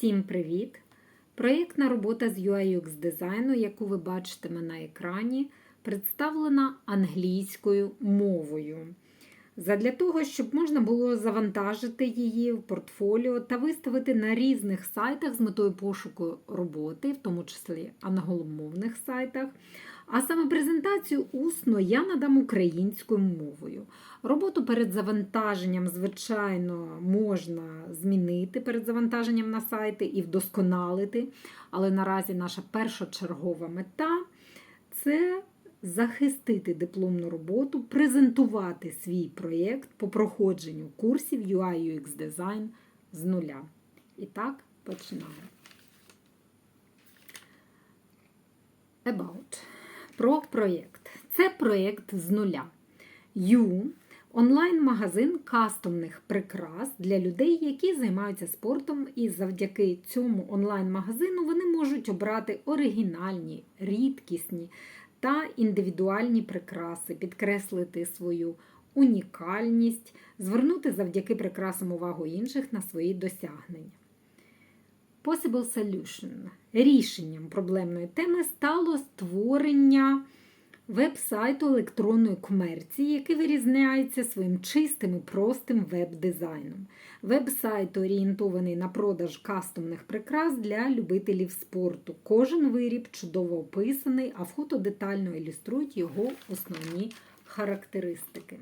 Всім привіт! Проєктна робота з UI-UX дизайну, яку ви бачите на екрані, представлена англійською мовою. Задля того, щоб можна було завантажити її в портфоліо та виставити на різних сайтах з метою пошуку роботи, в тому числі англомовних сайтах. А саме презентацію усно я надам українською мовою. Роботу перед завантаженням, звичайно, можна змінити перед завантаженням на сайти і вдосконалити. Але наразі наша першочергова мета це захистити дипломну роботу, презентувати свій проєкт по проходженню курсів UI UX Design з нуля. І так, починаємо. About. Про проєкт. Це проєкт з нуля. You – онлайн-магазин кастомних прикрас для людей, які займаються спортом, і завдяки цьому онлайн-магазину вони можуть обрати оригінальні, рідкісні та індивідуальні прикраси, підкреслити свою унікальність, звернути завдяки прикрасам увагу інших на свої досягнення. Possible Solution. Рішенням проблемної теми стало створення веб-сайту електронної комерції, який вирізняється своїм чистим і простим веб-дизайном. Веб-сайт орієнтований на продаж кастомних прикрас для любителів спорту. Кожен виріб чудово описаний, а фото детально ілюструють його основні характеристики.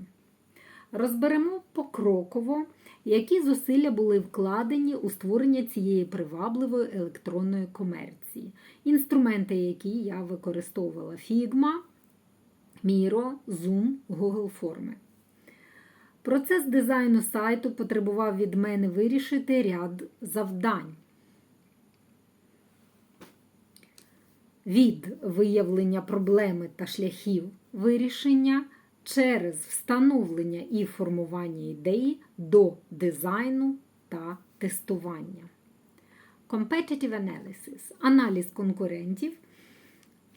Розберемо покроково, які зусилля були вкладені у створення цієї привабливої електронної комерції. Інструменти, які я використовувала: Figma, Miro, Zoom, Google Форми. Процес дизайну сайту потребував від мене вирішити ряд завдань. Від виявлення проблеми та шляхів вирішення через встановлення і формування ідеї до дизайну та тестування. Competitive Analysis аналіз конкурентів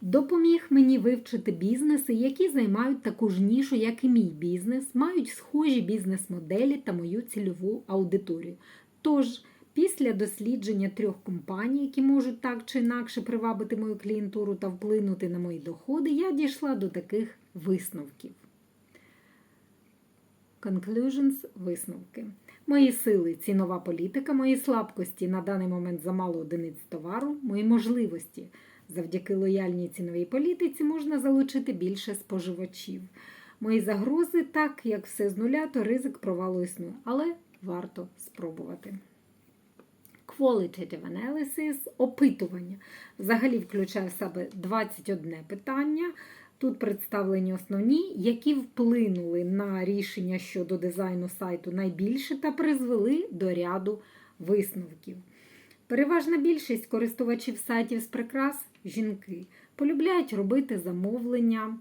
допоміг мені вивчити бізнеси, які займають таку ж нішу, як і мій бізнес, мають схожі бізнес-моделі та мою цільову аудиторію. Тож, після дослідження трьох компаній, які можуть так чи інакше привабити мою клієнтуру та вплинути на мої доходи, я дійшла до таких висновків. Conclusions – висновки. Мої сили цінова політика, мої слабкості на даний момент замало одиниць товару, мої можливості. Завдяки лояльній ціновій політиці можна залучити більше споживачів. Мої загрози, так як все з нуля, то ризик провалу існує, але варто спробувати. Qualitative Analysis – опитування. Взагалі включає в себе 21 питання. Тут представлені основні, які вплинули на рішення щодо дизайну сайту найбільше та призвели до ряду висновків. Переважна більшість користувачів сайтів з прикрас жінки полюбляють робити замовлення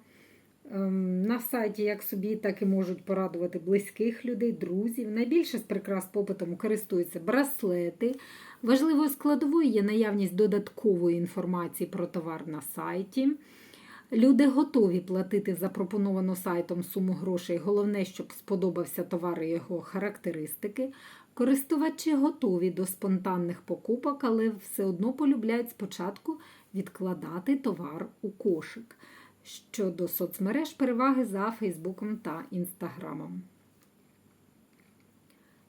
на сайті, як собі, так і можуть порадувати близьких людей, друзів. Найбільше з прикрас попитом користуються браслети. Важливою складовою є наявність додаткової інформації про товар на сайті. Люди готові платити запропоновану сайтом суму грошей. Головне, щоб сподобався товар і його характеристики. Користувачі готові до спонтанних покупок, але все одно полюбляють спочатку відкладати товар у кошик. Щодо соцмереж переваги за Фейсбуком та Інстаграмом.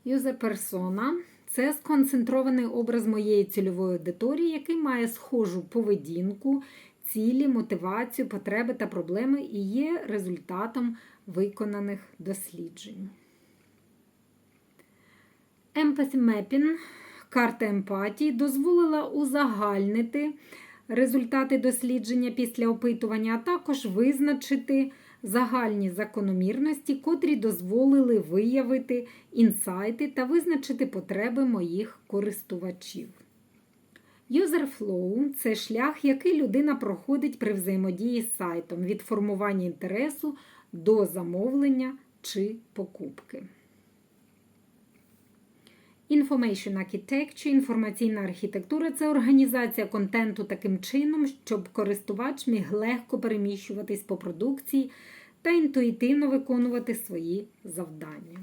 Юзер персона це сконцентрований образ моєї цільової аудиторії, який має схожу поведінку, цілі, мотивацію, потреби та проблеми і є результатом виконаних досліджень. Empathy Mapping, карта емпатії, дозволила узагальнити результати дослідження після опитування, а також визначити загальні закономірності, котрі дозволили виявити інсайти та визначити потреби моїх користувачів. User Flow – це шлях, який людина проходить при взаємодії з сайтом від формування інтересу до замовлення чи покупки. Information Architecture, інформаційна архітектура це організація контенту таким чином, щоб користувач міг легко переміщуватись по продукції та інтуїтивно виконувати свої завдання.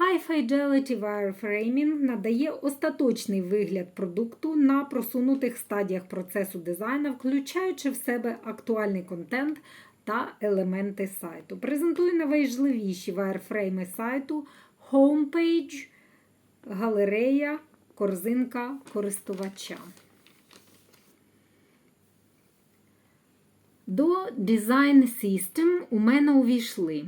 High Fidelity Wireframing надає остаточний вигляд продукту на просунутих стадіях процесу дизайну, включаючи в себе актуальний контент та елементи сайту. Презентує найважливіші вайрфрейми сайту, homepage, галерея, корзинка користувача. До Design System у мене увійшли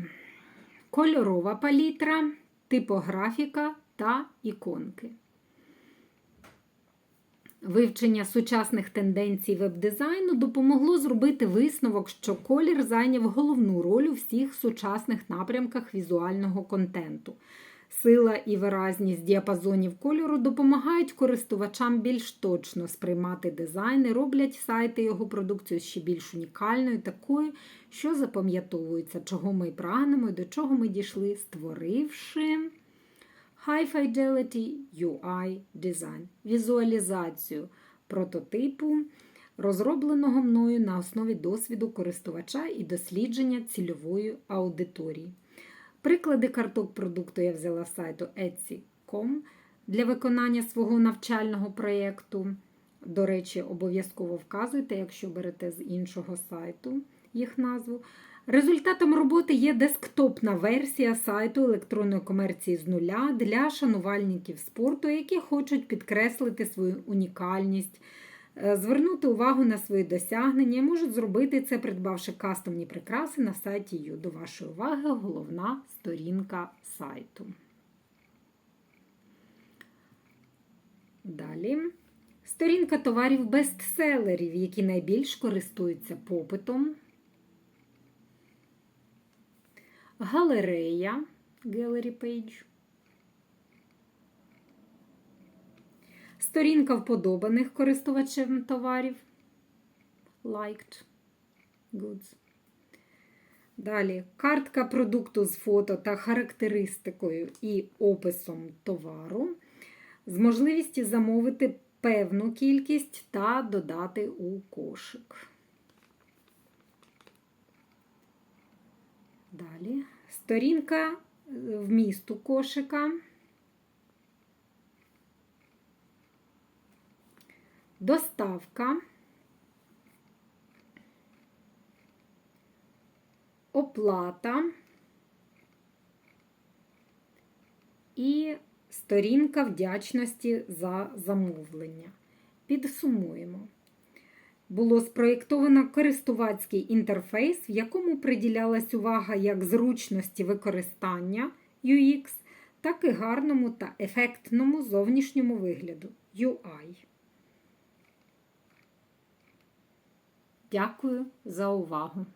кольорова палітра, типографіка та іконки. Вивчення сучасних тенденцій веб-дизайну допомогло зробити висновок, що колір зайняв головну роль у всіх сучасних напрямках візуального контенту. Сила і виразність діапазонів кольору допомагають користувачам більш точно сприймати дизайн і роблять сайти його продукцію ще більш унікальною, такою, що запам'ятовується, чого ми прагнемо і до чого ми дійшли, створивши High Fidelity UI Design, візуалізацію прототипу, розробленого мною на основі досвіду користувача і дослідження цільової аудиторії. Приклади карток продукту я взяла з сайту Etsy.com для виконання свого навчального проєкту. До речі, обов'язково вказуйте, якщо берете з іншого сайту їх назву. Результатом роботи є десктопна версія сайту електронної комерції з нуля для шанувальників спорту, які хочуть підкреслити свою унікальність, звернути увагу на свої досягнення можуть зробити це, придбавши кастомні прикраси на сайті Ю. До вашої уваги головна сторінка сайту. Далі. Сторінка товарів бестселерів, які найбільш користуються попитом. Галерея Gallery Page. Сторінка вподобаних користувачем товарів. Liked goods. Далі картка продукту з фото та характеристикою і описом товару. З можливістю замовити певну кількість та додати у кошик. Далі сторінка вмісту кошика. Доставка, оплата і сторінка вдячності за замовлення. Підсумуємо. Було спроєктовано користувацький інтерфейс, в якому приділялась увага як зручності використання UX, так і гарному та ефектному зовнішньому вигляду UI. Дякую за увагу!